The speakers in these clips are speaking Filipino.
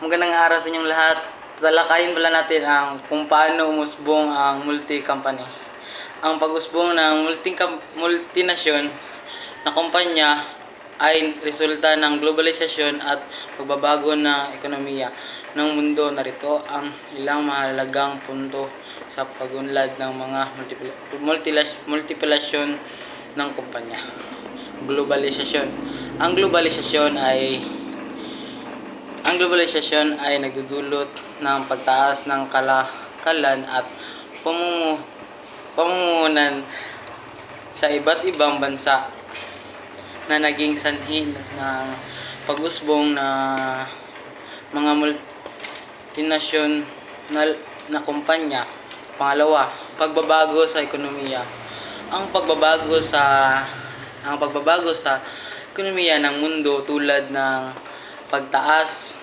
Magandang araw sa inyong lahat. Talakayin pala natin ang kung paano umusbong ang multi-company. Ang pag-usbong ng multi multinasyon na kumpanya ay resulta ng globalisasyon at pagbabago ng ekonomiya ng mundo. Narito ang ilang mahalagang punto sa pagunlad ng mga multilas- multiplication ng kumpanya. Globalisasyon. Ang globalisasyon ay ang globalisasyon ay nagdudulot ng pagtaas ng kalakalan at pamumuno pamumunan sa iba't ibang bansa na naging sanhi ng pag-usbong na mga multinasyon na, na kumpanya. Pangalawa, pagbabago sa ekonomiya. Ang pagbabago sa ang pagbabago sa ekonomiya ng mundo tulad ng pagtaas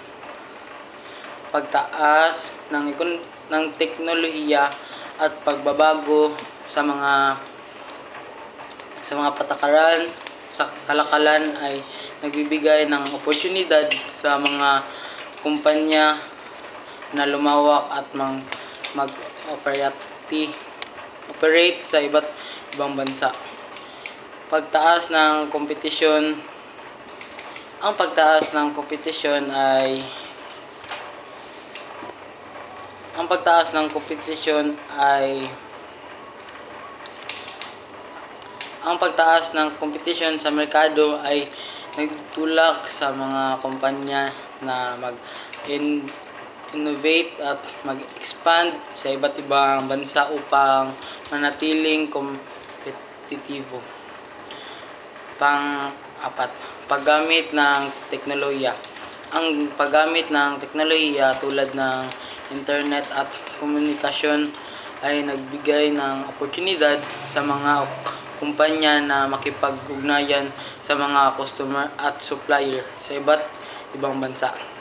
pagtaas ng ekon ng teknolohiya at pagbabago sa mga sa mga patakaran sa kalakalan ay nagbibigay ng oportunidad sa mga kumpanya na lumawak at mang mag-operate operate sa iba't ibang bansa. Pagtaas ng kompetisyon ang pagtaas ng kompetisyon ay ang pagtaas ng kompetisyon ay ang pagtaas ng kompetisyon sa merkado ay nagtulak sa mga kumpanya na mag in- innovate at mag-expand sa iba't ibang bansa upang manatiling kompetitibo. Pang-apat, paggamit ng teknolohiya. Ang paggamit ng teknolohiya tulad ng internet at komunikasyon ay nagbigay ng oportunidad sa mga kumpanya na makipag-ugnayan sa mga customer at supplier sa iba't ibang bansa.